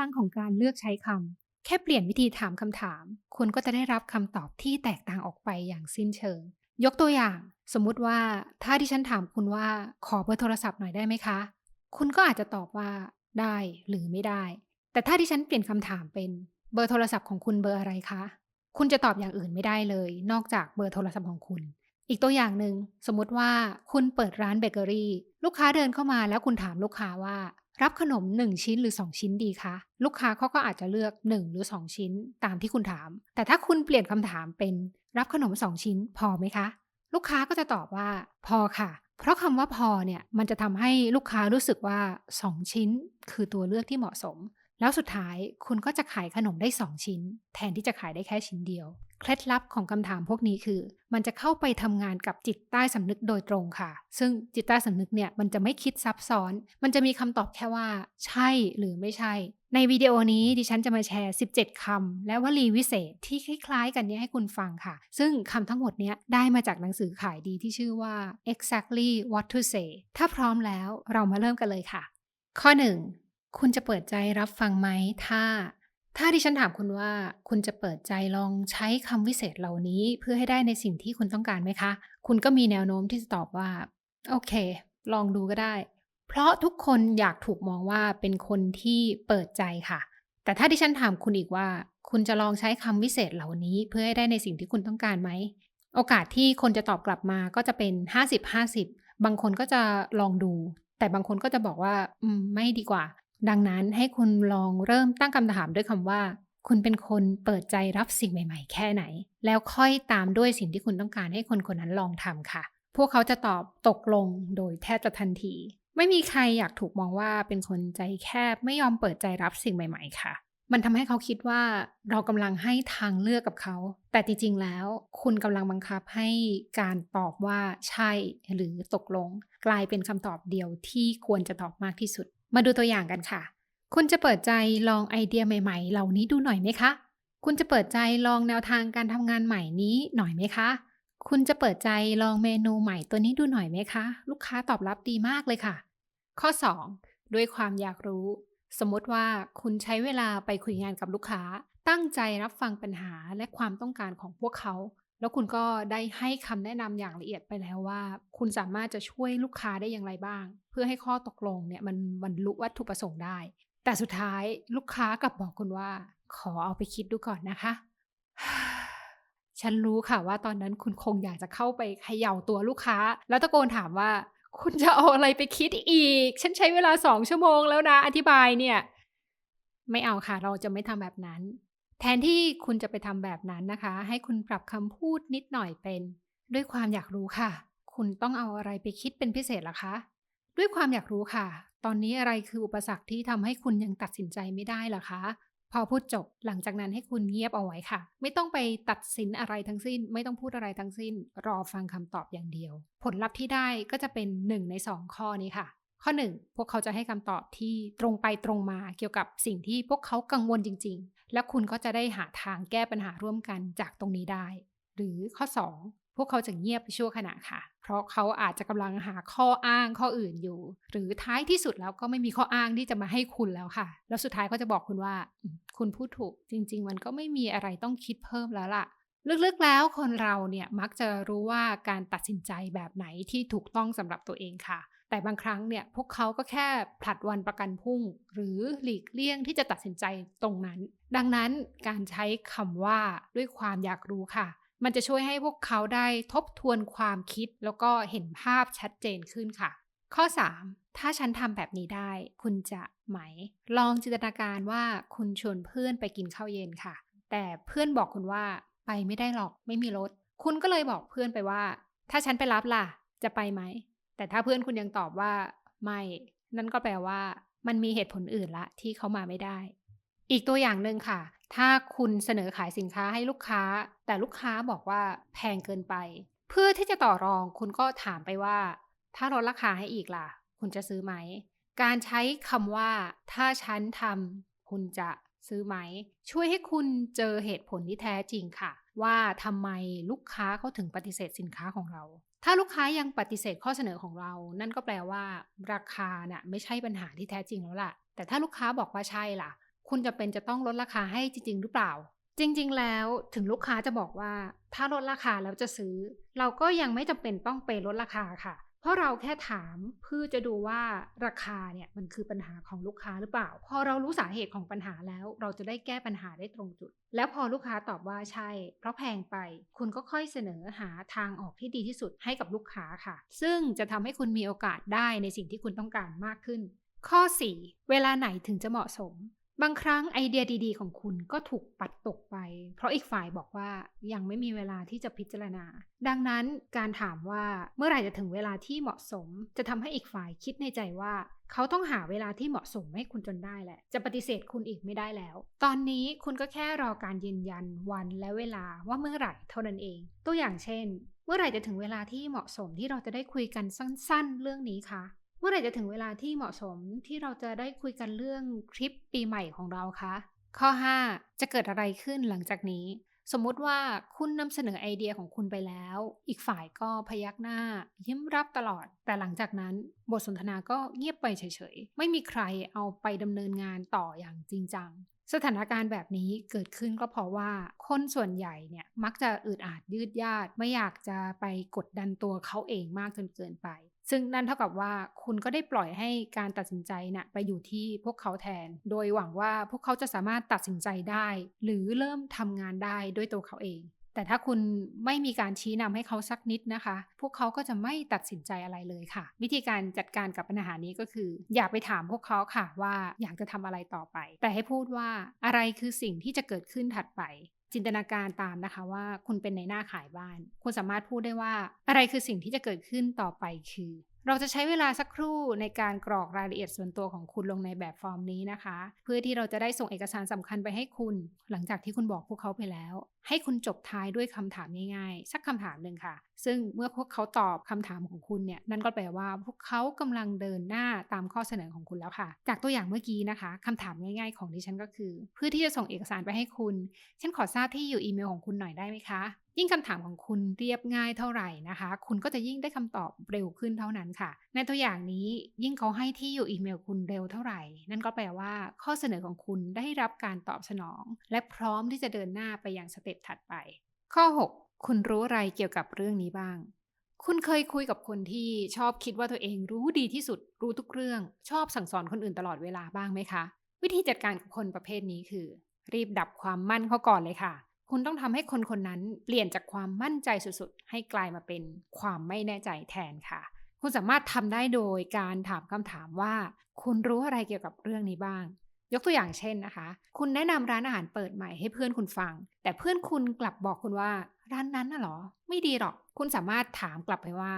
ลังของการเลือกใช้คำแค่เปลี่ยนวิธีถามคำถาม คุณก็จะได้รับคำตอบที่แตกต่างออกไปอย่างสิ้นเชิง ยกตัวอย่าง สมมุติว่าถ้าที่ฉันถามคุณว่าขอเบอร์โทรศัพท์หน่อยได้ไหมคะ คุณก็อาจจะตอบว่าได้หรือไม่ได้ แต่ถ้าที่ฉันเปลี่ยนคำถามเป็นเบอร์โทรศัพท์ของคุณเบอร์อะไรคะ คุณจะตอบอย่างอื่นไม่ได้เลย นอกจากเบอร์โทรศัพท์ของคุณ อีกตัวอย่างหนึ่งสมมติว่าคุณเปิดร้านเบเกอรี่ลูกค้าเดินเข้ามาแล้วคุณถามลูกค้าว่า รับขนม 1 ชิ้นหรือ 2 ชิ้นดีคะลูกค้าเขาก็อาจจะเลือก 1 หรือ 2 ชิ้นตามที่คุณถาม แต่ถ้าคุณเปลี่ยนคำถามเป็นรับขนม 2 ชิ้น พอไหมคะ ลูกค้าก็จะตอบว่า พอค่ะ เพราะคำว่าพอเนี่ยมันจะทำให้ลูกค้ารู้สึกว่า 2 ชิ้น คือตัวเลือกที่เหมาะสม แล้วสุดท้ายคุณก็จะขายขนมได้ 2 ชิ้น แทนที่จะขายได้แค่ชิ้นเดียว เคล็ดลับของคำถามพวกนี้คือ มันจะเข้าไปทำงานกับจิตใต้สำนึกโดยตรงค่ะ ซึ่งจิตใต้สำนึกเนี่ยมันจะไม่คิดซับซ้อน มันจะมีคำตอบแค่ว่า ใช่หรือไม่ใช่ ในวิดีโอนี้ดิฉันจะมาแชร์ 17 คำและวลีวิเศษที่คล้ายๆ กันนี้ให้คุณฟังค่ะ ซึ่งคำทั้งหมดนี้ได้มาจากหนังสือขายดีที่ชื่อว่า exactly what to say ถ้าพร้อมแล้วเรามาเริ่มกันเลยค่ะ ข้อ 1 คุณจะเปิดใจรับฟังไหม ถ้า ถ้าดิฉันถามคุณว่า คุณจะเปิดใจลองใช้คำวิเศษเหล่านี้เพื่อให้ได้ในสิ่งที่คุณต้องการไหมคะ คุณก็มีแนวโน้มที่จะตอบว่า โอเค ลองดูก็ได้ เพราะทุกคนอยากถูกมองว่าเป็นคนที่เปิดใจค่ะ แต่ถ้าดิฉันถามคุณอีกว่า คุณจะลองใช้คำวิเศษเหล่านี้ เพื่อให้ได้ในสิ่งที่คุณต้องการไหม โอกาสที่คนจะตอบกลับมาก็จะเป็น 50-50 บางคนก็จะลองดู แต่บางคนก็จะบอกว่า อืม ไม่ดีกว่า ดังนั้นให้คุณลองเริ่มตั้งคำถามด้วยคำว่า คุณเป็นคนเปิดใจรับสิ่งใหม่ ๆ แค่ไหน แล้วค่อยตามด้วยสิ่งที่คุณต้องการให้คนคนนั้นลองทำค่ะ พวกเขาจะตอบตกลงโดยแทบจะทันที ไม่มีใครอยากถูกมองว่าเป็นคนใจแคบไม่ยอมเปิดใจรับสิ่งใหม่ ๆ ค่ะ มันทำให้เขาคิดว่าเรากำลังให้ทางเลือกกับเขา แต่จริง ๆ แล้ว คุณกำลังบังคับให้การตอบว่าใช่หรือตกลง กลายเป็นคำตอบเดียวที่ควรจะตอบมากที่สุด มาดูตัวอย่างกันค่ะ คุณจะเปิดใจลองไอเดียใหม่ ๆ เหล่านี้ดูหน่อยไหมคะ คุณจะเปิดใจลองแนวทางการทำงานใหม่นี้หน่อยไหมคะ คุณจะเปิดใจลองเมนูใหม่ตัวนี้ดูหน่อยไหมคะ ลูกค้าตอบรับดีมากเลยค่ะ ข้อ 2 ด้วยความอยากรู้ สมมติว่าคุณใช้เวลาไปคุยงานกับลูกค้า ตั้งใจรับฟังปัญหาและความต้องการของพวกเขาแล้วคุณก็ได้ให้คำแนะนำอย่างละเอียดไปแล้วว่า คุณสามารถจะช่วยลูกค้าได้อย่างไรบ้าง เพื่อให้ข้อตกลงเนี่ยมันบรรลุวัตถุประสงค์ได้ แต่สุดท้ายลูกค้ากลับบอกคุณว่า ขอเอาไปคิดดูก่อนนะคะ ฉันรู้ค่ะว่าตอนนั้นคุณคงอยากจะเข้าไปเขย่าตัวลูกค้า แล้วตะโกนถามว่า คุณจะเอาอะไรไปคิดอีก ฉันใช้เวลาสองชั่วโมงแล้วนะ อธิบายเนี่ย ไม่เอาค่ะ เราจะไม่ทำแบบนั้น แทนที่คุณจะไปทำแบบนั้นนะคะ ให้คุณปรับคำพูดนิดหน่อยเป็น ด้วยความอยากรู้ค่ะ คุณต้องเอาอะไรไปคิดเป็นพิเศษล่ะคะ ด้วยความอยากรู้ค่ะ ตอนนี้อะไรคืออุปสรรคที่ทำให้คุณยังตัดสินใจไม่ได้ล่ะคะ พอพูดจบหลังจากนั้นให้คุณเงียบเอาไว้ค่ะ ไม่ต้องไปตัดสินอะไรทั้งสิ้น ไม่ต้องพูดอะไรทั้งสิ้น รอฟังคำตอบอย่างเดียว ผลลัพธ์ที่ได้ก็จะเป็นหนึ่งในสองข้อนี้ค่ะ ข้อ 1 พวกเขาจะให้คำตอบที่ตรงไปตรงมาเกี่ยวกับสิ่งที่พวกเขากังวลจริง ๆ และคุณก็จะได้หาทางแก้ปัญหาร่วมกันจากตรงนี้ได้ หรือข้อ 2 พวกเขาจะเงียบไปชั่วขณะค่ะ เพราะเขาอาจจะกำลังหาข้ออ้างข้ออื่นอยู่ หรือท้ายที่สุดแล้วก็ไม่มีข้ออ้างที่จะมาให้คุณแล้วค่ะ แล้วสุดท้ายก็จะบอกคุณว่า คุณพูดถูกจริง ๆ มันก็ไม่มีอะไรต้องคิดเพิ่มแล้วล่ะ ลึกๆแล้วคนเราเนี่ยมักจะรู้ว่าการตัดสินใจแบบไหนที่ถูกต้องสำหรับตัวเองค่ะ แต่บางครั้งเนี่ยพวกเขาก็แค่ผลัดวันประกันพรุ่ง หรือหลีกเลี่ยงที่จะตัดสินใจตรงนั้น ดังนั้นการใช้คำว่าด้วยความอยากรู้ค่ะ มันจะช่วยให้พวกเขาได้ทบทวนความคิดแล้วก็เห็นภาพชัดเจนขึ้นค่ะ ข้อ 3 ถ้าฉันทำแบบนี้ได้ คุณจะไหม ลองจินตนาการว่าคุณชวนเพื่อนไปกินข้าวเย็นค่ะ แต่เพื่อนบอกคุณว่าไปไม่ได้หรอกไม่มีรถ คุณก็เลยบอกเพื่อนไปว่า ถ้าฉันไปรับล่ะ จะไปไหม แต่ถ้าเพื่อนคุณยังตอบว่าไม่ นั่นก็แปลว่า มันมีเหตุผลอื่นละที่เขามาไม่ได้ อีกตัวอย่างหนึ่งค่ะ ถ้าคุณเสนอขายสินค้าให้ลูกค้า แต่ลูกค้าบอกว่าแพงเกินไป เพื่อที่จะต่อรองคุณก็ถามไปว่า ถ้าลดราคาให้อีกล่ะ คุณจะซื้อไหม การใช้คำว่า ถ้าฉันทำคุณจะซื้อไหม ช่วยให้คุณเจอเหตุผลที่แท้จริงค่ะ ว่าทำไมลูกค้าเขาถึงปฏิเสธสินค้าของเรา ถ้าลูกค้ายังปฏิเสธข้อเสนอของเรา นั่นก็แปลว่า ราคาน่ะไม่ใช่ปัญหาที่แท้จริงแล้วล่ะ แต่ถ้าลูกค้าบอกว่าใช่ล่ะ คุณจะเป็นจะต้องลดราคาให้จริง ๆ หรือเปล่า จริง ๆ แล้วถึงลูกค้าจะบอกว่า ถ้าลดราคาแล้วจะซื้อ เราก็ยังไม่จำเป็นต้องไปลดราคาค่ะ เพราะเราแค่ถามเพื่อจะดูว่าราคาเนี่ยมันคือปัญหาของลูกค้าหรือเปล่า พอเรารู้สาเหตุของปัญหาแล้ว เราจะได้แก้ปัญหาได้ตรงจุด แล้วพอลูกค้าตอบว่าใช่ เพราะแพงไป คุณก็ค่อยเสนอหาทางออกที่ดีที่สุดให้กับลูกค้าค่ะ ซึ่งจะทำให้คุณมีโอกาสได้ในสิ่งที่คุณต้องการมากขึ้นข้อ 4 เวลาไหนถึงจะเหมาะสม บางครั้งไอเดียดีๆ ของคุณก็ถูกปัดตกไป เพราะอีกฝ่ายบอกว่ายังไม่มีเวลาที่จะพิจารณา ดังนั้นการถามว่าเมื่อไหร่จะถึงเวลาที่เหมาะสม จะทำให้อีกฝ่ายคิดในใจว่าเขาต้องหาเวลาที่เหมาะสมให้คุณจนได้แหละ จะปฏิเสธคุณอีกไม่ได้แล้ว ตอนนี้คุณก็แค่รอการยืนยันวันและเวลาว่าเมื่อไหร่เท่านั้นเอง ตัวอย่างเช่น เมื่อไหร่จะถึงเวลาที่เหมาะสมที่เราจะได้คุยกันสั้น ๆ เรื่องนี้คะ มื่อไหร่จะถึงเวลาที่เหมาะสมที่เราจะได้คุยกันเรื่องทริปปีใหม่ของเราคะ ข้อ 5 จะเกิดอะไรขึ้นหลังจากนี้ สมมุติว่าคุณนำเสนอไอเดียของคุณไปแล้ว อีกฝ่ายก็พยักหน้า ยิ้มรับตลอด แต่หลังจากนั้น บทสนทนาก็เงียบไปเฉยๆ ไม่มีใครเอาไปดำเนินงานต่ออย่างจริงจัง สถานการณ์แบบนี้เกิดขึ้นก็เพราะว่าคนส่วนใหญ่เนี่ยมักจะอึดอัดยืดยาดไม่อยากจะไปกดดันตัวเขาเองมากจนเกินไป ซึ่งนั่นเท่ากับว่าคุณก็ได้ปล่อยให้การตัดสินใจนะ่ะไปอยู่ที่พวกเขาแทน โดยหวังว่าพวกเขาจะสามารถตัดสินใจได้ หรือเริ่มทำงานได้ด้วยตัวเขาเอง แต่ถ้าคุณไม่มีการชี้นำให้เขาสักนิดนะคะ พวกเขาก็จะไม่ตัดสินใจอะไรเลยค่ะ วิธีการจัดการกับปัญหานี้ก็คือ อย่าไปถามพวกเขาค่ะว่าอยากจะทำอะไรต่อไป แต่ให้พูดว่าอะไรคือสิ่งที่จะเกิดขึ้นถัดไปจินตนาการตามนะคะว่าคุณเป็นในหน้าขายบ้าน คุณสามารถพูดได้ว่าอะไรคือสิ่งที่จะเกิดขึ้นต่อไปคือ เราจะใช้เวลาสักครู่ในการกรอกรายละเอียดส่วนตัวของคุณลงในแบบฟอร์มนี้นะคะ เพื่อที่เราจะได้ส่งเอกสารสำคัญไปให้คุณ หลังจากที่คุณบอกพวกเขาไปแล้ว ให้คุณจบท้ายด้วยคำถามง่ายๆ สักคำถามหนึ่งค่ะ ซึ่งเมื่อพวกเขาตอบคำถามของคุณเนี่ยนั่นก็แปลว่าพวกเขากำลังเดินหน้าตามข้อเสนอของคุณแล้วค่ะ จากตัวอย่างเมื่อกี้นะคะคำถามง่ายๆของดิฉันก็คือ เพื่อที่จะส่งเอกสารไปให้คุณ ฉันขอทราบที่อยู่อีเมลของคุณหน่อยได้ไหมคะยิ่งคำถามของคุณเรียบง่ายเท่าไหร่นะคะ คุณก็จะยิ่งได้คำตอบเร็วขึ้นเท่านั้นค่ะ ในตัวอย่างนี้ยิ่งเขาให้ที่อยู่อีเมลคุณเร็วเท่าไหร่ นั่นก็แปลว่าข้อเสนอของคุณได้รับการตอบสนอง และพร้อมที่จะเดินหน้าไปยังสเต็ปถัดไป ข้อ 6 คุณรู้อะไรเกี่ยวกับเรื่องนี้บ้าง คุณเคยคุยกับคนที่ชอบคิดว่าตัวเองรู้ดีที่สุด รู้ทุกเรื่อง ชอบสั่งสอนคนอื่นตลอดเวลาบ้างไหมคะ วิธีจัดการกับคนประเภทนี้คือ รีบดับความมั่นเขาก่อนเลยค่ะ คุณต้องทำให้คนคนนั้นเปลี่ยนจากความมั่นใจสุดๆ ให้กลายมาเป็นความไม่แน่ใจแทนค่ะ คุณสามารถทำได้โดยการถามคำถามว่า คุณรู้อะไรเกี่ยวกับเรื่องนี้บ้าง ยกตัวอย่างเช่นนะคะ คุณแนะนำร้านอาหารเปิดใหม่ให้เพื่อนคุณฟัง แต่เพื่อนคุณกลับบอกคุณว่าร้านนั้นน่ะหรอ ไม่ดีหรอก คุณสามารถถามกลับไปว่า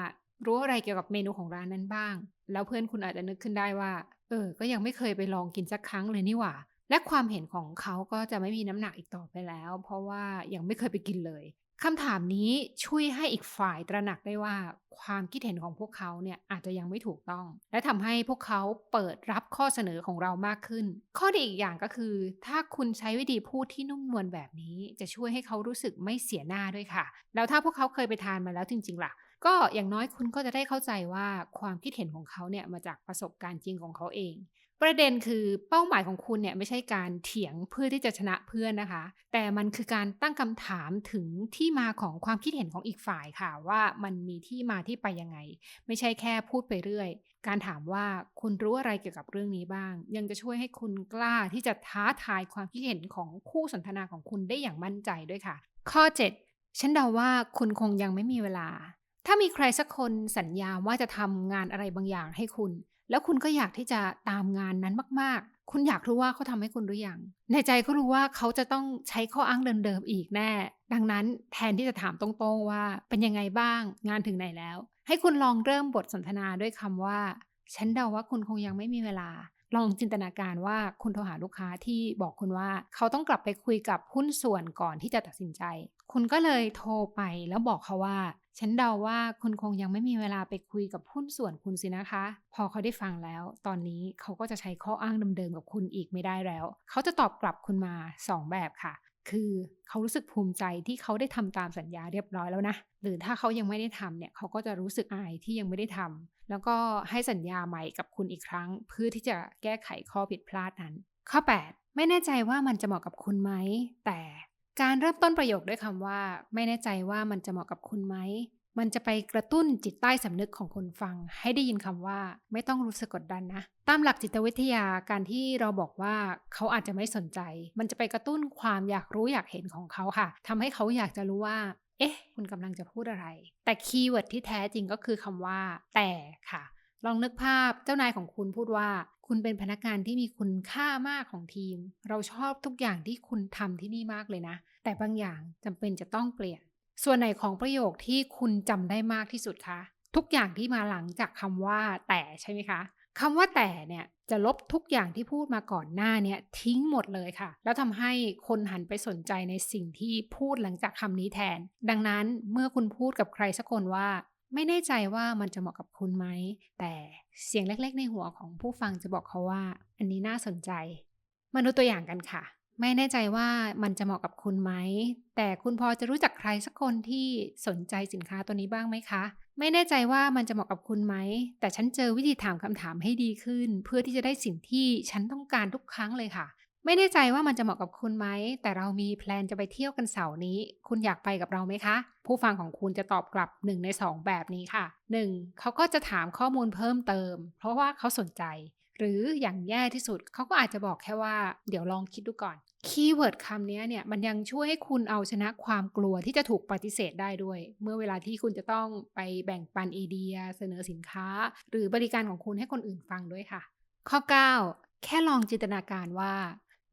รู้อะไรเกี่ยวกับเมนูของร้านนั้นบ้าง แล้วเพื่อนคุณอาจจะนึกขึ้นได้ว่า เออ ก็ยังไม่เคยไปลองกินสักครั้งเลยนี่หว่า และความเห็นของเขาก็จะไม่มีน้ำหนักอีกต่อไปแล้ว เพราะว่ายังไม่เคยไปกินเลย คำถามนี้ช่วยให้อีกฝ่ายตระหนักได้ว่า ความคิดเห็นของพวกเขาเนี่ยอาจจะยังไม่ถูกต้อง และทำให้พวกเขาเปิดรับข้อเสนอของเรามากขึ้น ข้อดีอีกอย่างก็คือ ถ้าคุณใช้วิธีพูดที่นุ่มนวลแบบนี้ จะช่วยให้เขารู้สึกไม่เสียหน้าด้วยค่ะ แล้วถ้าพวกเขาเคยไปทานมาแล้วจริง ๆ ล่ะ ก็อย่างน้อยคุณก็จะได้เข้าใจว่าความคิดเห็นของเขาเนี่ยมาจากประสบการณ์จริงของเขาเอง ประเด็นคือเป้าหมายของคุณเนี่ยไม่ใช่การเถียงเพื่อที่จะชนะเพื่อนนะคะ แต่มันคือการตั้งคำถามถึงที่มาของความคิดเห็นของอีกฝ่ายค่ะ ว่ามันมีที่มาที่ไปยังไง ไม่ใช่แค่พูดไปเรื่อย การถามว่าคุณรู้อะไรเกี่ยวกับเรื่องนี้บ้าง ยังจะช่วยให้คุณกล้าที่จะท้าทายความคิดเห็นของคู่สนทนาของคุณได้อย่างมั่นใจด้วยค่ะ ข้อ 7 ฉันเดาว่าคุณคงยังไม่มีเวลาถ้ามีใครสักคนสัญญาว่าจะทำงานอะไรบางอย่างให้คุณ แล้วคุณก็อยากที่จะตามงานนั้นมาก ๆ คุณอยากรู้ว่าเขาทำให้คุณหรือยัง ในใจก็รู้ว่าเขาจะต้องใช้ข้ออ้างเดิมๆอีกแน่ ดังนั้นแทนที่จะถามตรงๆว่าเป็นยังไงบ้าง งานถึงไหนแล้ว ให้คุณลองเริ่มบทสนทนาด้วยคำว่า ฉันเดาว่าคุณคงยังไม่มีเวลา ลองจินตนาการว่าคุณโทรหาลูกค้าที่บอกคุณว่าเขาต้องกลับไปคุยกับหุ้นส่วนก่อนที่จะตัดสินใจ คุณก็เลยโทรไปแล้วบอกเขาว่า ฉันเดาว่าคุณคงยังไม่มีเวลาไปคุยกับหุ้นส่วนคุณสินะคะ พอเขาได้ฟังแล้ว ตอนนี้เขาก็จะใช้ข้ออ้างเดิมๆกับคุณอีกไม่ได้แล้ว เขาจะตอบกลับคุณมา 2 แบบค่ะ คือเขารู้สึกภูมิใจที่เขาได้ทำตามสัญญาเรียบร้อยแล้วนะ หรือถ้าเขายังไม่ได้ทำเนี่ยเขาก็จะรู้สึกอายที่ยังไม่ได้ทำแล้วก็ให้สัญญาใหม่กับคุณอีกครั้ง เพื่อที่จะแก้ไขข้อผิดพลาดนั้น ข้อ 8 ไม่แน่ใจว่ามันจะเหมาะกับคุณไหม แต่การเริ่มต้นประโยคด้วยคำว่า ไม่แน่ใจว่ามันจะเหมาะกับคุณไหม มันจะไปกระตุ้นจิตใต้สำนึกของคนฟัง ให้ได้ยินคำว่าไม่ต้องรู้สึกกดดันนะ ตามหลักจิตวิทยาการที่เราบอกว่าเขาอาจจะไม่สนใจ มันจะไปกระตุ้นความอยากรู้อยากเห็นของเขาค่ะทำให้เขาอยากจะรู้ว่า เอ๊ะ คุณกำลังจะพูดอะไร แต่คีย์เวิร์ดที่แท้จริงก็คือคำว่า แต่ค่ะ ลองนึกภาพเจ้านายของคุณพูดว่า คุณเป็นพนักงานที่มีคุณค่ามากของทีม เราชอบทุกอย่างที่คุณทำที่นี่มากเลยนะ แต่บางอย่างจำเป็นจะต้องเปลี่ยน ส่วนไหนของประโยคที่คุณจำได้มากที่สุดคะ ทุกอย่างที่มาหลังจากคำว่าแต่ใช่ไหมคะคำว่าแต่เนี่ยจะลบทุกอย่างที่พูดมาก่อนหน้าเนี่ยทิ้งหมดเลยค่ะ แล้วทำให้คนหันไปสนใจในสิ่งที่พูดหลังจากคำนี้แทน ดังนั้นเมื่อคุณพูดกับใครสักคนว่า ไม่แน่ใจว่ามันจะเหมาะกับคุณไหม แต่เสียงเล็กๆ ในหัวของผู้ฟังจะบอกเขาว่า อันนี้น่าสนใจ มาดูตัวอย่างกันค่ะ ไม่แน่ใจว่ามันจะเหมาะกับคุณไหม แต่คุณพอจะรู้จักใครสักคนที่สนใจสินค้าตัวนี้บ้างไหมคะ ไม่แน่ใจว่ามันจะเหมาะกับคุณไหม แต่ฉันเจอวิธีถามคำถามให้ดีขึ้น เพื่อที่จะได้สิ่งที่ฉันต้องการทุกครั้งเลยค่ะ ไม่แน่ใจว่ามันจะเหมาะกับคุณไหม แต่เรามีแพลนจะไปเที่ยวกันเสาร์นี้ คุณอยากไปกับเราไหมคะ ผู้ฟังของคุณจะตอบกลับหนึ่งในสองแบบนี้ค่ะ 1. เขาก็จะถามข้อมูลเพิ่มเติม เพราะว่าเขาสนใจ หรืออย่างแย่ที่สุดเขาก็อาจจะบอกแค่ว่าเดี๋ยวลองคิดดูก่อนคีย์เวิร์ดคำนี้เนี่ยมันยังช่วยให้คุณเอาชนะความกลัวที่จะถูกปฏิเสธได้ด้วย เมื่อเวลาที่คุณจะต้องไปแบ่งปันไอเดีย เสนอสินค้า หรือบริการของคุณให้คนอื่นฟังด้วยค่ะ ข้อ 9 แค่ลองจินตนาการว่า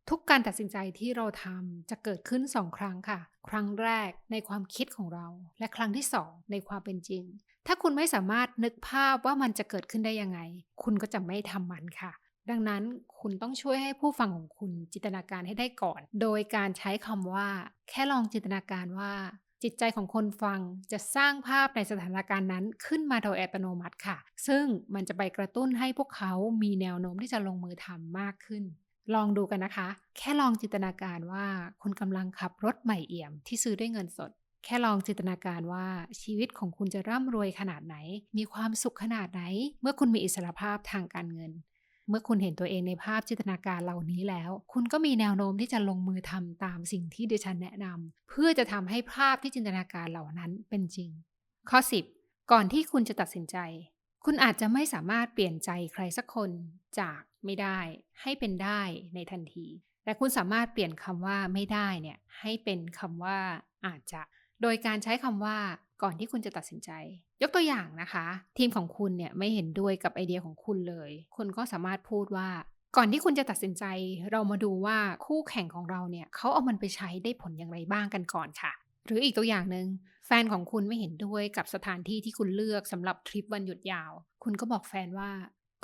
ทุกการตัดสินใจที่เราทำจะเกิดขึ้นสองครั้งค่ะ ครั้งแรกในความคิดของเรา และครั้งที่สองในความเป็นจริง ถ้าคุณไม่สามารถนึกภาพว่ามันจะเกิดขึ้นได้ยังไง คุณก็จะไม่ทำมันค่ะ ดังนั้นคุณต้องช่วยให้ผู้ฟังของคุณจินตนาการให้ได้ก่อน โดยการใช้คำว่า แค่ลองจินตนาการว่า จิตใจของคนฟังจะสร้างภาพในสถานการณ์นั้นขึ้นมาโดยอัตโนมัติค่ะ ซึ่งมันจะไปกระตุ้นให้พวกเขามีแนวโน้มที่จะลงมือทำมากขึ้นลองดูกันนะคะ แค่ลองจินตนาการว่าคุณกำลังขับรถใหม่เอี่ยมที่ซื้อด้วยเงินสด แค่ลองจินตนาการว่าชีวิตของคุณจะร่ำรวยขนาดไหน มีความสุขขนาดไหน เมื่อคุณมีอิสรภาพทางการเงิน เมื่อคุณเห็นตัวเองในภาพจินตนาการเหล่านี้แล้ว คุณก็มีแนวโน้มที่จะลงมือทำตามสิ่งที่ดิฉันแนะนำเพื่อจะทำให้ภาพที่จินตนาการเหล่านั้นเป็นจริง ข้อ 10 ก่อนที่คุณจะตัดสินใจ คุณอาจจะไม่สามารถเปลี่ยนใจใครสักคนจากไม่ได้ ให้เป็นได้ในทันที แต่คุณสามารถเปลี่ยนคำว่าไม่ได้เนี่ยให้เป็นคำว่าอาจจะ โดยการใช้คำว่าก่อนที่คุณจะตัดสินใจ ยกตัวอย่างนะคะ ทีมของคุณเนี่ยไม่เห็นด้วยกับไอเดียของคุณเลย คุณก็สามารถพูดว่า ก่อนที่คุณจะตัดสินใจ เรามาดูว่าคู่แข่งของเราเนี่ยเขาเอามันไปใช้ได้ผลอย่างไรบ้างกันก่อนค่ะ หรืออีกตัวอย่างหนึ่งแฟนของคุณไม่เห็นด้วยกับสถานที่ที่คุณเลือกสำหรับทริปวันหยุดยาว คุณก็บอกแฟนว่า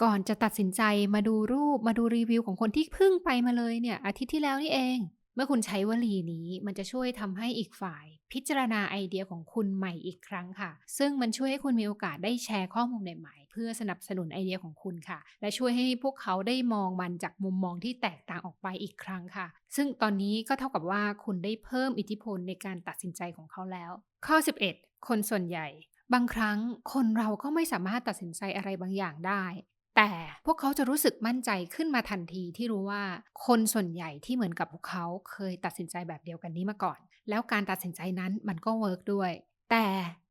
ก่อนจะตัดสินใจมาดูรูปมาดูรีวิวของคนที่เพิ่งไปมาเลยเนี่ยอาทิตย์ที่แล้วนี่เอง เมื่อคุณใช้วลีนี้มันจะช่วยทำให้อีกฝ่าย พิจารณาไอเดียของคุณใหม่อีกครั้งค่ะ ซึ่งมันช่วยให้คุณมีโอกาสได้แชร์ข้อมูลใหม่ๆเพื่อสนับสนุนไอเดียของคุณค่ะ และช่วยให้พวกเขาได้มองมันจากมุมมองที่แตกต่างออกไปอีกครั้งค่ะ ซึ่งตอนนี้ก็เท่ากับว่าคุณได้เพิ่มอิทธิพลในการตัดสินใจของเขาแล้ว ข้อ 11 คนส่วนใหญ่ บางครั้งคนเราก็ไม่สามารถตัดสินใจอะไรบางอย่างได้ แต่พวกเขาจะรู้สึกมั่นใจขึ้นมาทันทีที่รู้ว่าคนส่วนใหญ่ที่เหมือนกับพวกเขาเคยตัดสินใจแบบเดียวกันนี้มาก่อน แล้วการตัดสินใจนั้นมันก็เวิร์กด้วย แต่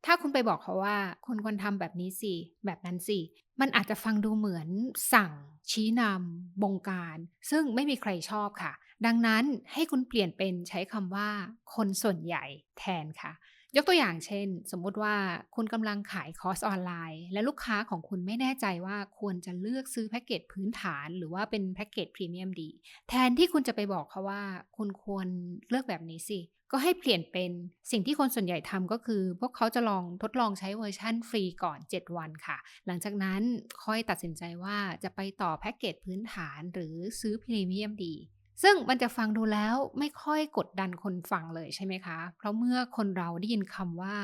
ถ้าคุณไปบอกเขาว่าคุณควรทำแบบนี้สิแบบนั้นสิมันอาจจะฟังดูเหมือนสั่ง ชี้นำบงการ ซึ่งไม่มีใครชอบค่ะ ดังนั้นให้คุณเปลี่ยนเป็นใช้คำว่า คนส่วนใหญ่แทนค่ะ ยกตัวอย่างเช่น สมมุติว่าคุณกำลังขายคอร์สออนไลน์ และลูกค้าของคุณไม่แน่ใจว่าควรจะเลือกซื้อแพ็กเกจพื้นฐาน หรือว่าเป็นแพ็กเกจพรีเมียมดี แทนที่คุณจะไปบอกเขาว่า คุณควรเลือกแบบนี้สิ ก็ให้เปลี่ยนเป็นสิ่งที่คนส่วนใหญ่ทำก็คือ พวกเขาจะลองทดลองใช้เวอร์ชั่นฟรีก่อน 7 วันค่ะ หลังจากนั้นค่อยตัดสินใจว่าจะไปต่อแพ็กเกจพื้นฐานหรือซื้อพรีเมียมดี ซึ่งมันจะฟังดูแล้วไม่ค่อยกดดันคนฟังเลยใช่ไหมคะ เพราะเมื่อคนเราได้ยินคำว่า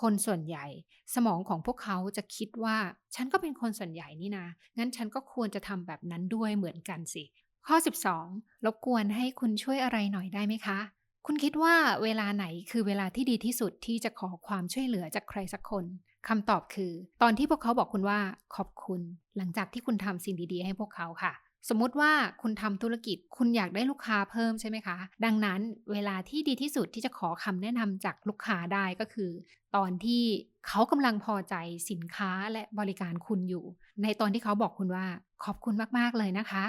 คนส่วนใหญ่ สมองของพวกเขาจะคิดว่า ฉันก็เป็นคนส่วนใหญ่นี่นะ งั้นฉันก็ควรจะทำแบบนั้นด้วยเหมือนกันสิ ข้อ 12รบกวนให้คุณช่วยอะไรหน่อยได้ไหมคะ คุณคิดว่าเวลาไหนคือเวลาที่ดีที่สุดที่จะขอความช่วยเหลือจากใครสักคนคำตอบคือ ตอนที่พวกเขาบอกคุณว่าขอบคุณ หลังจากที่คุณทำสิ่งดี ๆ ให้พวกเขาค่ะ สมมุติว่าคุณทำธุรกิจคุณอยากได้ลูกค้าเพิ่มใช่ไหมคะ ดังนั้นเวลาที่ดีที่สุดที่จะขอคำแนะนำจากลูกค้าได้ก็คือ ตอนที่เขากำลังพอใจสินค้าและบริการคุณอยู่ ในตอนที่เขาบอกคุณว่าขอบคุณมากๆเลยนะคะ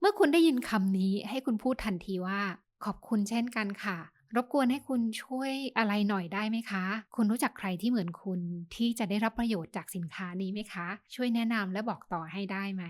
เมื่อคุณได้ยินคำนี้ให้คุณพูดทันทีว่า ขอบคุณเช่นกันค่ะรบกวนให้คุณช่วยอะไรหน่อยได้ไหมคะ คุณรู้จักใครที่เหมือนคุณที่จะได้รับประโยชน์จากสินค้านี้ไหมคะ ช่วยแนะนำและบอกต่อให้ได้ไหม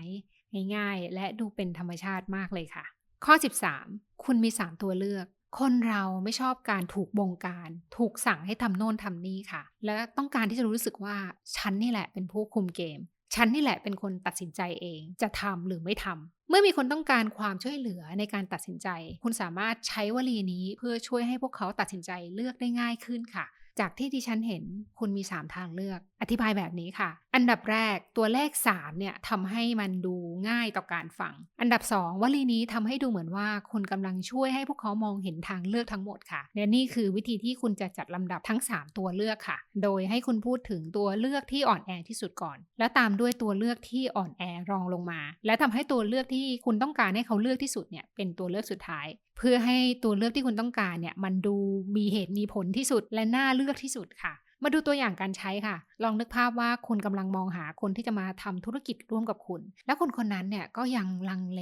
ง่ายๆ และดูเป็นธรรมชาติมากเลยค่ะ ข้อ 13 คุณมี 3 ตัวเลือก คนเราไม่ชอบการถูกบงการ ถูกสั่งให้ทำโน่นทำนี่ค่ะ และต้องการที่จะรู้สึกว่าฉันนี่แหละเป็นผู้คุมเกม ฉันนี่แหละเป็นคนตัดสินใจเอง จะทำหรือไม่ทำเมื่อมีคนต้องการความช่วยเหลือในการตัดสินใจ คุณสามารถใช้วลีนี้เพื่อช่วยให้พวกเขาตัดสินใจเลือกได้ง่ายขึ้นค่ะ จากที่ดิฉันเห็นคุณมี 3 ทางเลือก อธิบายแบบนี้ค่ะ อันดับแรกตัวเลข 3 เนี่ยทำให้มันดูง่ายต่อการฟัง อันดับ 2วลีนี้ทำให้ดูเหมือนว่าคุณกำลังช่วยให้พวกเขามองเห็นทางเลือกทั้งหมดค่ะและนี่คือวิธีที่คุณจะจัดลำดับทั้ง 3 ตัวเลือกค่ะ โดยให้คุณพูดถึงตัวเลือกที่อ่อนแอที่สุดก่อน แล้วตามด้วยตัวเลือกที่อ่อนแอรองลงมา และทำให้ตัวเลือกที่คุณต้องการให้เขาเลือกที่สุดเนี่ยเป็นตัวเลือกสุดท้าย เพื่อให้ตัวเลือกที่คุณต้องการเนี่ยมันดูมีเหตุมีผลที่สุดและน่าเลือกที่สุดค่ะ มาดูตัวอย่างการใช้ค่ะ ลองนึกภาพว่าคุณกำลังมองหาคนที่จะมาทำธุรกิจร่วมกับคุณ และคนคนนั้นเนี่ยก็ยังลังเล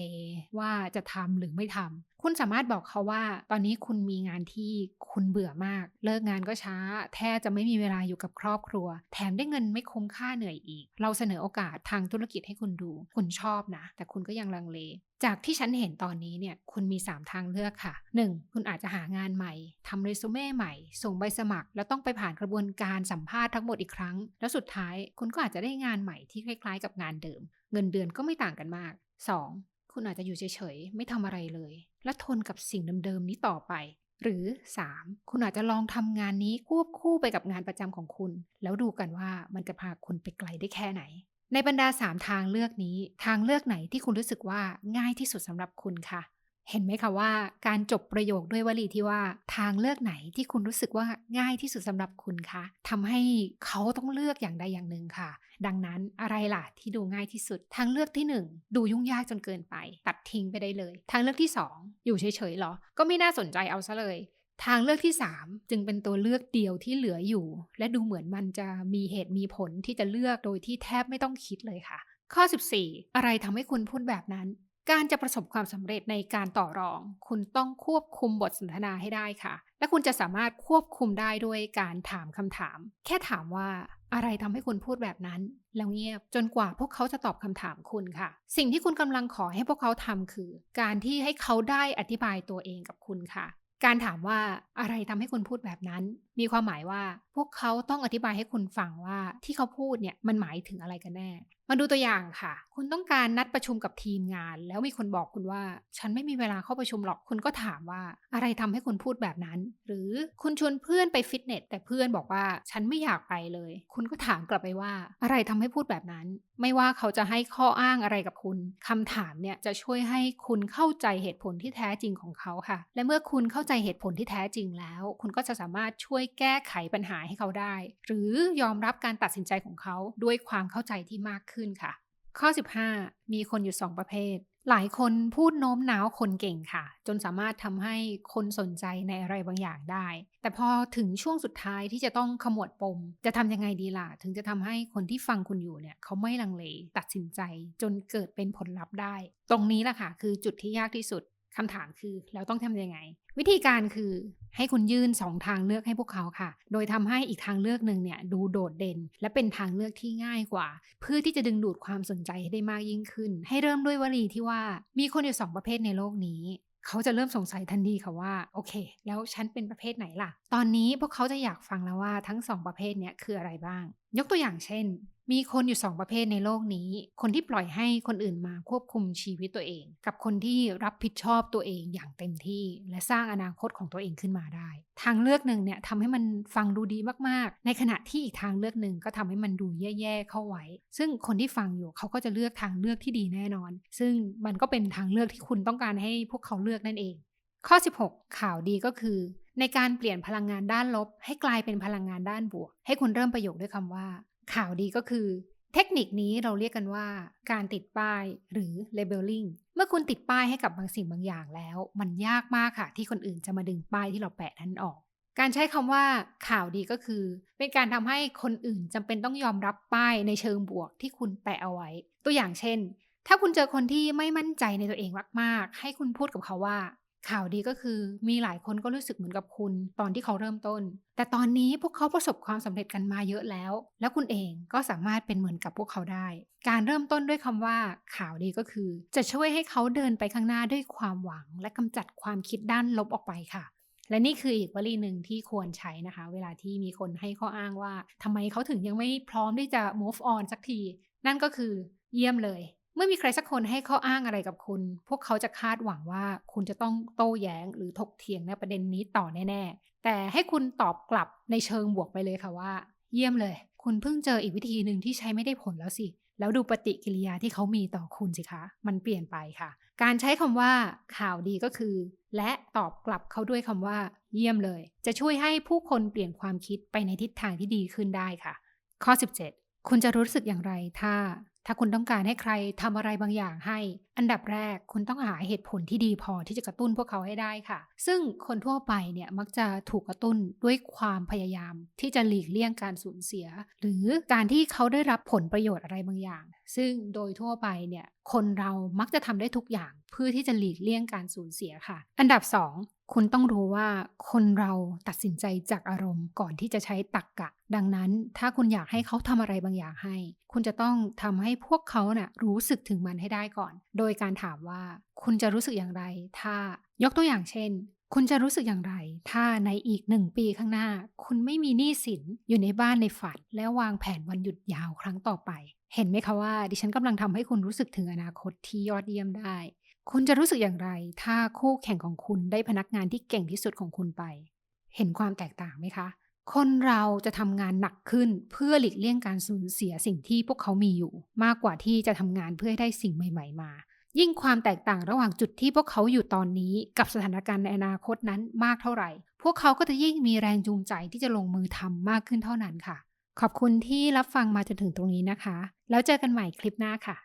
ว่าจะทำหรือไม่ทำ คุณสามารถบอกเขาว่า ตอนนี้คุณมีงานที่คุณเบื่อมาก เลิกงานก็ช้า แทบจะไม่มีเวลาอยู่กับครอบครัว แถมได้เงินไม่คุ้มค่าเหนื่อยอีก เราเสนอโอกาสทางธุรกิจให้คุณดู คุณชอบนะ แต่คุณก็ยังลังเลจากที่ฉันเห็นตอนนี้เนี่ยคุณมี 3 ทางเลือกค่ะ 1. คุณอาจจะหางานใหม่ทำเรซูเม่ใหม่ ส่งใบสมัคร แล้วต้องไปผ่านกระบวนการสัมภาษณ์ทั้งหมดอีกครั้ง แล้วสุดท้ายคุณก็อาจจะได้งานใหม่ที่คล้ายๆ กับงานเดิม เงินเดือนก็ไม่ต่างกันมาก 2. คุณอาจจะอยู่เฉยๆ ไม่ทำอะไรเลย และทนกับสิ่งเดิมๆนี้ต่อไป หรือ 3. คุณอาจจะลองทำงานนี้ควบคู่ไปกับงานประจำของคุณ แล้วดูกันว่ามันจะพาคุณไปไกลได้แค่ไหน ในบรรดา 3 ทางเลือกนี้ ทางเลือกไหนที่คุณรู้สึกว่าง่ายที่สุดสำหรับคุณคะ เห็นไหมคะว่าการจบประโยคด้วยวลีที่ว่าทางเลือกไหนที่คุณรู้สึกว่าง่ายที่สุดสำหรับคุณคะทำให้เขาต้องเลือกอย่างใดอย่างหนึ่งค่ะ ดังนั้นอะไรล่ะที่ดูง่ายที่สุด ทางเลือกที่ 1 ดูยุ่งยากจนเกินไป ตัดทิ้งไปได้เลย ทางเลือกที่ 2 อยู่เฉยๆหรอ ก็ไม่น่าสนใจเอาซะเลย ทางเลือกที่ 3 จึงเป็นตัวเลือกเดียวที่เหลืออยู่ และดูเหมือนมันจะมีเหตุมีผลที่จะเลือกโดยที่แทบไม่ต้องคิดเลยค่ะ ข้อ 14 อะไรทำให้คุณพูดแบบนั้น การจะประสบความสำเร็จในการต่อรอง คุณต้องควบคุมบทสนทนาให้ได้ค่ะ และคุณจะสามารถควบคุมได้ด้วยการถามคำถาม แค่ถามว่าอะไรทำให้คุณพูดแบบนั้น แล้วเงียบจนกว่าพวกเขาจะตอบคำถามคุณค่ะ สิ่งที่คุณกำลังขอให้พวกเขาทำคือ การที่ให้เขาได้อธิบายตัวเองกับคุณค่ะการถามว่าอะไรทำให้คุณพูดแบบนั้น มีความหมายว่าพวกเขาต้องอธิบายให้คุณฟังว่าที่เขาพูดเนี่ยมันหมายถึงอะไรกันแน่ มาดูตัวอย่างค่ะ คุณต้องการนัดประชุมกับทีมงาน แล้วมีคนบอกคุณว่า ฉันไม่มีเวลาเข้าประชุมหรอก คุณก็ถามว่าอะไรทำให้คุณพูดแบบนั้น หรือคุณชวนเพื่อนไปฟิตเนส แต่เพื่อนบอกว่าฉันไม่อยากไปเลย คุณก็ถามกลับไปว่า อะไรทำให้พูดแบบนั้น ไม่ว่าเขาจะให้ข้ออ้างอะไรกับคุณคำถามเนี่ยจะช่วยให้คุณเข้าใจเหตุผลที่แท้จริงของเขาค่ะ และเมื่อคุณเข้าใจเหตุผลที่แท้จริงแล้ว คุณก็จะสามารถช่วยแก้ไขปัญหาให้เขาได้ หรือยอมรับการตัดสินใจของเขาด้วยความเข้าใจที่มากขึ้นค่ะ ข้อ 15 มีคนอยู่ 2 ประเภท หลายคนพูดโน้มน้าวคนเก่งค่ะ จนสามารถทำให้คนสนใจในอะไรบางอย่างได้ แต่พอถึงช่วงสุดท้ายที่จะต้องขมวดปม จะทำยังไงดีล่ะ ถึงจะทำให้คนที่ฟังคุณอยู่เนี่ยเขาไม่ลังเลตัดสินใจ จนเกิดเป็นผลลัพธ์ได้ ตรงนี้แหละค่ะ คือจุดที่ยากที่สุดคำถามคือแล้วต้องทำยังไง วิธีการคือ ให้คุณยื่น 2 ทางเลือกให้พวกเขาค่ะ โดยทำให้อีกทางเลือกหนึ่งเนี่ยดูโดดเด่น และเป็นทางเลือกที่ง่ายกว่า เพื่อที่จะดึงดูดความสนใจให้ได้มากยิ่งขึ้น ให้เริ่มด้วยวลีที่ว่ามีคนอยู่สองประเภทในโลกนี้เขาจะเริ่มสงสัยทันทีค่ะว่า โอเค แล้วฉันเป็นประเภทไหนล่ะ ตอนนี้พวกเขาจะอยากฟังแล้วว่าทั้งสองประเภทเนี้ยคืออะไรบ้าง ยกตัวอย่างเช่น มีคนอยู่สองประเภทในโลกนี้ คนที่ปล่อยให้คนอื่นมาควบคุมชีวิตตัวเอง กับคนที่รับผิดชอบตัวเองอย่างเต็มที่ และสร้างอนาคตของตัวเองขึ้นมาได้ ทางเลือกหนึ่งเนี่ยทำให้มันฟังดูดีมากๆ ในขณะที่อีกทางเลือกหนึ่งก็ทำให้มันดูแย่ๆเข้าไว้ ซึ่งคนที่ฟังอยู่เขาก็จะเลือกทางเลือกที่ดีแน่นอน ซึ่งมันก็เป็นทางเลือกที่คุณต้องการให้พวกเขาเลือกนั่นเอง ข้อ 16 ข่าวดีก็คือ ในการเปลี่ยนพลังงานด้านลบ ให้กลายเป็นพลังงานด้านบวก ให้คุณเริ่มประโยคด้วยคำว่า ข่าวดีก็คือ เทคนิคนี้เราเรียกกันว่า การติดป้ายหรือ labeling เมื่อคุณติดป้ายให้กับบางสิ่งบางอย่างแล้ว มันยากมากค่ะ ที่คนอื่นจะมาดึงป้ายที่เราแปะนั้นออกการใช้คำว่าข่าวดีก็คือ เป็นการทำให้คนอื่นจำเป็นต้องยอมรับป้ายในเชิงบวกที่คุณแปะเอาไว้ ตัวอย่างเช่น ถ้าคุณเจอคนที่ไม่มั่นใจในตัวเองมากๆ ให้คุณพูดกับเขาว่า ข่าวดีก็คือมีหลายคนก็รู้สึกเหมือนกับคุณ ตอนที่เขาเริ่มต้น แต่ตอนนี้พวกเขาประสบความสำเร็จกันมาเยอะแล้ว แล้วคุณเองก็สามารถเป็นเหมือนกับพวกเขาได้ การเริ่มต้นด้วยคำว่าข่าวดีก็คือ จะช่วยให้เขาเดินไปข้างหน้าด้วยความหวัง และกำจัดความคิดด้านลบออกไปค่ะ และนี่คืออีกวลีหนึ่งที่ควรใช้นะคะ เวลาที่มีคนให้ข้ออ้างว่าทำไมเขาถึงยังไม่พร้อมที่จะ move on สักที นั่นก็คือเยี่ยมเลย เมื่อมีใครสักคนให้ข้ออ้างอะไรกับคุณ พวกเขาจะคาดหวังว่าคุณจะต้องโต้แย้งหรือถกเถียงในประเด็นนี้ต่อแน่ ๆ แต่ให้คุณตอบกลับในเชิงบวกไปเลยค่ะว่า เยี่ยมเลย คุณเพิ่งเจออีกวิธีหนึ่งที่ใช้ไม่ได้ผลแล้วสิ แล้วดูปฏิกิริยาที่เขามีต่อคุณสิคะ มันเปลี่ยนไปค่ะ การใช้คำว่าข่าวดีก็คือ และตอบกลับเขาด้วยคำว่า เยี่ยมเลย จะช่วยให้ผู้คนเปลี่ยนความคิดไปในทิศทางที่ดีขึ้นได้ค่ะ ข้อ 17 คุณจะรู้สึกอย่างไรถ้า ถ้าคุณต้องการให้ใครทำอะไรบางอย่างให้ อันดับแรกคุณต้องหาเหตุผลที่ดีพอที่จะกระตุ้นพวกเขาให้ได้ค่ะ ซึ่งคนทั่วไปเนี่ยมักจะถูกกระตุ้นด้วยความพยายาม ที่จะหลีกเลี่ยงการสูญเสีย หรือการที่เขาได้รับผลประโยชน์อะไรบางอย่าง ซึ่งโดยทั่วไปเนี่ยคนเรามักจะทำได้ทุกอย่างเพื่อที่จะหลีกเลี่ยงการสูญเสียค่ะ อันดับ 2 คุณต้องรู้ว่าคนเราตัดสินใจจากอารมณ์ก่อนที่จะใช้ตรรกกะ ดังนั้นถ้าคุณอยากให้เขาทำอะไรบางอย่างให้ คุณจะต้องทำให้พวกเขาน่ะรู้สึกถึงมันให้ได้ก่อน โดยการถามว่าคุณจะรู้สึกอย่างไร ถ้ายกตัวอย่างเช่น คุณจะรู้สึกอย่างไร ถ้าในอีกหนึ่งปีข้างหน้า คุณไม่มีหนี้สินอยู่ในบ้านในฝัน และวางแผนวันหยุดยาวครั้งต่อไป เห็นไหมคะว่า ดิฉันกำลังทำให้คุณรู้สึกถึงอนาคตที่ยอดเยี่ยมได้ คุณจะรู้สึกอย่างไร ถ้าคู่แข่งของคุณได้พนักงานที่เก่งที่สุดของคุณไป เห็นความแตกต่างไหมคะ คนเราจะทำงานหนักขึ้นเพื่อหลีกเลี่ยงการสูญเสียสิ่งที่พวกเขามีอยู่ มากกว่าที่จะทำงานเพื่อให้ได้สิ่งใหม่ ๆ มา ยิ่งความแตกต่างระหว่างจุดที่พวกเขาอยู่ตอนนี้กับสถานการณ์ในอนาคตนั้นมากเท่าไหร่ พวกเขาก็จะยิ่งมีแรงจูงใจที่จะลงมือทำมากขึ้นเท่านั้นค่ะ ขอบคุณที่รับฟังมาจนถึงตรงนี้นะคะ แล้วเจอกันใหม่คลิปหน้าค่ะ